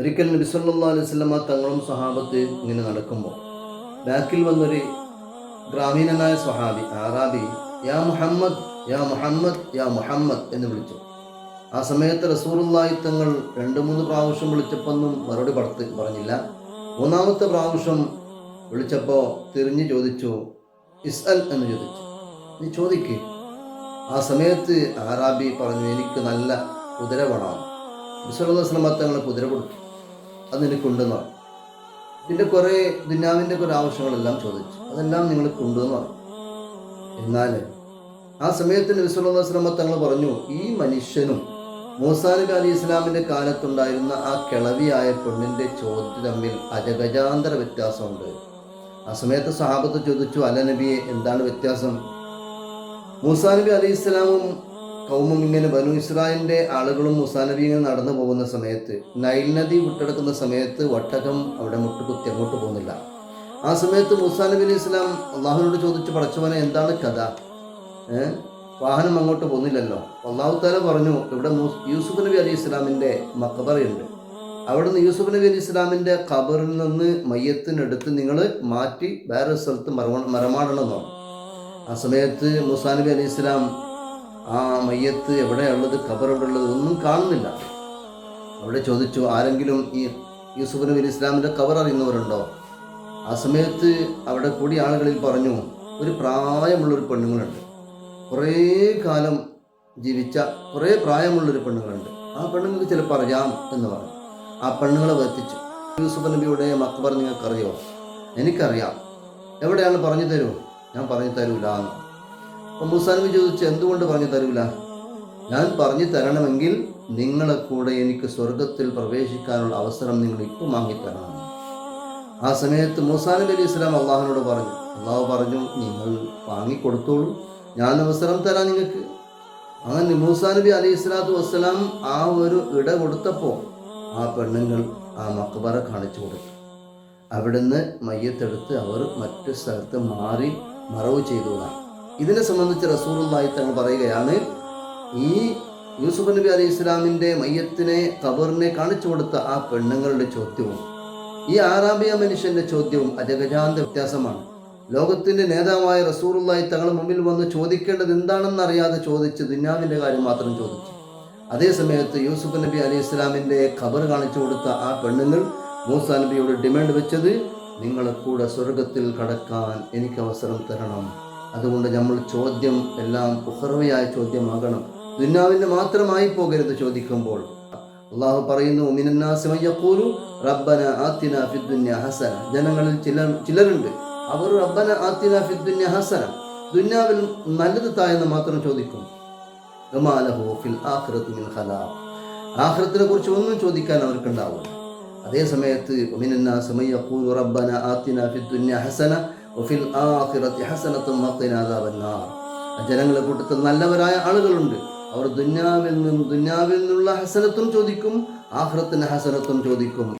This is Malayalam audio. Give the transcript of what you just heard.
ഒരിക്കൽ നബി വസല്ലമ തങ്ങളും സഹാബത്ത് ഇങ്ങനെ നടക്കുമ്പോൾ ബാക്കിൽ വന്നൊരു ഗ്രാമീണനായ സ്വഹാബി ആറാബി യാ മുഹമ്മദ് യാ മുഹമ്മദ് യാ മുഹമ്മദ് എന്ന് വിളിച്ചു. ആ സമയത്ത് റസൂറുള്ളായി തങ്ങൾ രണ്ട് മൂന്ന് പ്രാവശ്യം വിളിച്ചപ്പോന്നും മറുപടി പടത്ത് പറഞ്ഞില്ല. മൂന്നാമത്തെ പ്രാവശ്യം വിളിച്ചപ്പോൾ തിരിഞ്ഞു ചോദിച്ചു ഇസ്അൽ എന്ന് ചോദിച്ചു. നീ ചോദിക്കേ. ആ സമയത്ത് ആറാബി പറഞ്ഞു എനിക്ക് നല്ല കുതിര വേണം വിശ്വസ്ലമ തങ്ങൾ കുതിര കൊടുത്തു അത് എനിക്കുണ്ടെന്ന് പറഞ്ഞു പിന്നെ കുറേ ദുന്യാവിന്റെ കുറേ ആവശ്യങ്ങളെല്ലാം ചോദിച്ചു. അതെല്ലാം നിങ്ങൾ കൊണ്ടുവന്ന് പറഞ്ഞു എന്നാൽ ആ സമയത്ത് വിശ്വസ്ലമ തങ്ങൾ പറഞ്ഞു ഈ മനുഷ്യനും മൂസാനബി അലി ഇസ്ലാമിന്റെ കാലത്തുണ്ടായിരുന്ന ആ കിളവിയായ പെണ്ണിന്റെ ചോദ്യം തമ്മിൽ അജഗജാന്തര വ്യത്യാസമുണ്ട്. ആ സമയത്ത് സഹാബത്ത് ചോദിച്ചു അല നബിയെ എന്താണ് വ്യത്യാസം? മൂസാനബി അലി ഇസ്ലാമും കൗമും ഇങ്ങനെ ബനു ഇസ്രായേലിന്റെ ആളുകളും മൂസാ ഇങ്ങനെ നടന്നു പോകുന്ന സമയത്ത് നൈൽ നദി വിട്ടെടുക്കുന്ന സമയത്ത് വട്ടകം അവിടെ മുട്ടുകുത്തി അങ്ങോട്ട് പോകുന്നില്ല. ആ സമയത്ത് മുസാനബി അലി ഇസ്ലാം അള്ളാഹുനോട് ചോദിച്ചു പടച്ചവനെ എന്താണ് കഥ? വാഹനം അങ്ങോട്ട് പോകുന്നില്ലല്ലോ അള്ളാഹു താല പറഞ്ഞു ഇവിടെ യൂസുഫ് നബി അലി ഇസ്ലാമിന്റെ മക്കബറയുണ്ട് അവിടുന്ന് യൂസുഫ് നബി അലി ഇസ്ലാമിന്റെ ഖബറിൽ നിന്ന് മയ്യത്തിനെടുത്ത് നിങ്ങൾ മാറ്റി വേറെ സ്ഥലത്ത് മരമ മരമാടണമെന്ന് ആ സമയത്ത് മുസാനബി അലി ഇസ്ലാം ആ മയ്യത്ത് എവിടെയുള്ളത് ഖബർ എവിടെ ഉള്ളത് ഒന്നും കാണുന്നില്ല. അവിടെ ചോദിച്ചു ആരെങ്കിലും ഈ യൂസുഫ് നബി ഇസ്ലാമിന്റെ ഖബർ അറിയുന്നവരുണ്ടോ? ആ സമയത്ത് അവിടെ കൂടി ആളുകളിൽ പറഞ്ഞു ഒരു പ്രായമുള്ളൊരു പെണ്ണുങ്ങളുണ്ട്. കുറേ കാലം ജീവിച്ച കുറേ പ്രായമുള്ളൊരു പെണ്ണുങ്ങളുണ്ട്. ആ പെണ്ണുങ്ങൾക്ക് ചിലപ്പോൾ അറിയാം എന്ന് പറഞ്ഞു. ആ പെണ്ണുങ്ങളെ വർത്തിച്ചു യൂസുഫ് നബിയുടെ മക്ബർ നിങ്ങൾക്കറിയോ? എനിക്കറിയാം. എവിടെയാണ് പറഞ്ഞു തരൂ? ഞാൻ പറഞ്ഞു തരൂല അപ്പം ചോദിച്ചു എന്തുകൊണ്ട് പറഞ്ഞു തരൂല? ഞാൻ പറഞ്ഞു തരണമെങ്കിൽ നിങ്ങളെ കൂടെ എനിക്ക് സ്വർഗത്തിൽ പ്രവേശിക്കാനുള്ള അവസരം നിങ്ങൾ ഇപ്പം വാങ്ങിത്തരണം ആ സമയത്ത് മൂസാനബി അലി ഇസ്ലാം അള്ളാഹിനോട് പറഞ്ഞു അള്ളാഹു പറഞ്ഞു നിങ്ങൾ വാങ്ങിക്കൊടുത്തോളൂ ഞാൻ അവസരം തരാം നിങ്ങൾക്ക്. അങ്ങനെ മൂസാനബി അലി ഇസ്ലാത്തു വസ്സലാം ആ ഒരു ഇട കൊടുത്തപ്പോൾ ആ പെണ്ണുങ്ങൾ ആ മക്ബറ കാണിച്ചു കൊടുത്തു. അവിടുന്ന് മയ്യത്തെടുത്ത് അവർ മറ്റു സ്ഥലത്ത് മാറി മറവ് ചെയ്തു. ഇതിനെ സംബന്ധിച്ച് റസൂറുള്ളായി തങ്ങൾ പറയുകയാണ് ഈ യൂസുഫ് നബി അലൈഹി ഇസ്ലാമിന്റെ മയ്യത്തിനെ കബറിനെ കാണിച്ചു കൊടുത്ത ആ പെണ്ണുങ്ങളുടെ ചോദ്യവും ഈ ആറാബിയ മനുഷ്യന്റെ ചോദ്യവും അജഗജാന്ത വ്യത്യാസമാണ്. ലോകത്തിന്റെ നേതാവായ റസൂറുള്ളായി തങ്ങളുടെ മുമ്പിൽ വന്ന് ചോദിക്കേണ്ടത് എന്താണെന്ന് അറിയാതെ ചോദിച്ച് ദുന്യാവിന്റെ കാര്യം മാത്രം ചോദിച്ചു. അതേ സമയത്ത് യൂസുഫ് നബി അലൈഹി ഇസ്ലാമിന്റെ ഖബർ കാണിച്ചു കൊടുത്ത ആ പെണ്ണുങ്ങൾ മൂസ നബിയോട് ഡിമാൻഡ് വെച്ചത് നിങ്ങളെ കൂടെ സ്വർഗത്തിൽ കടക്കാൻ എനിക്ക് അവസരം തരണം. അതുകൊണ്ട് നമ്മൾ ചോദ്യം എല്ലാം പുഹർവയായ ചോദ്യമാകണം. ദുന്യാവിന്റെ മാത്രമായി പോകരുത് ചോദിക്കുമ്പോൾ. അള്ളാഹു പറയുന്നു "മിനന്നാസി യഖൂലു റബ്ബന ആത്തിന ഫിദ്ദുന്യ ഹസന. ജനങ്ങളിൽ ചിലർ ചിലരുണ്ട്. അവർ റബ്ബന ആത്തിന ഫിദ്ദുന്യ ഹസന. ദുന്യാവിൽ നല്ലത് തായെന്ന് മാത്രം ചോദിക്കും. ഫിൽ കുറിച്ച് ഒന്നും ചോദിക്കാൻ അവർക്കുണ്ടാവും അതേ സമയത്ത് മിനന്നാസി മൻ യഖൂലു റബ്ബന ആത്തിന ഫിദ്ദുന്യ ഹസന. അദാബന്നാർ. ജനങ്ങളെ കൂട്ടത്തിൽ നല്ലവരായ ആളുകളുണ്ട്. അവർ ദുന്യാവിൽ നിന്നും ദുന്യാവിൽ നിന്നുള്ള ഹസനത്തും ചോദിക്കും ആഹ്റത്തിന് ഹസനത്തും ചോദിക്കും.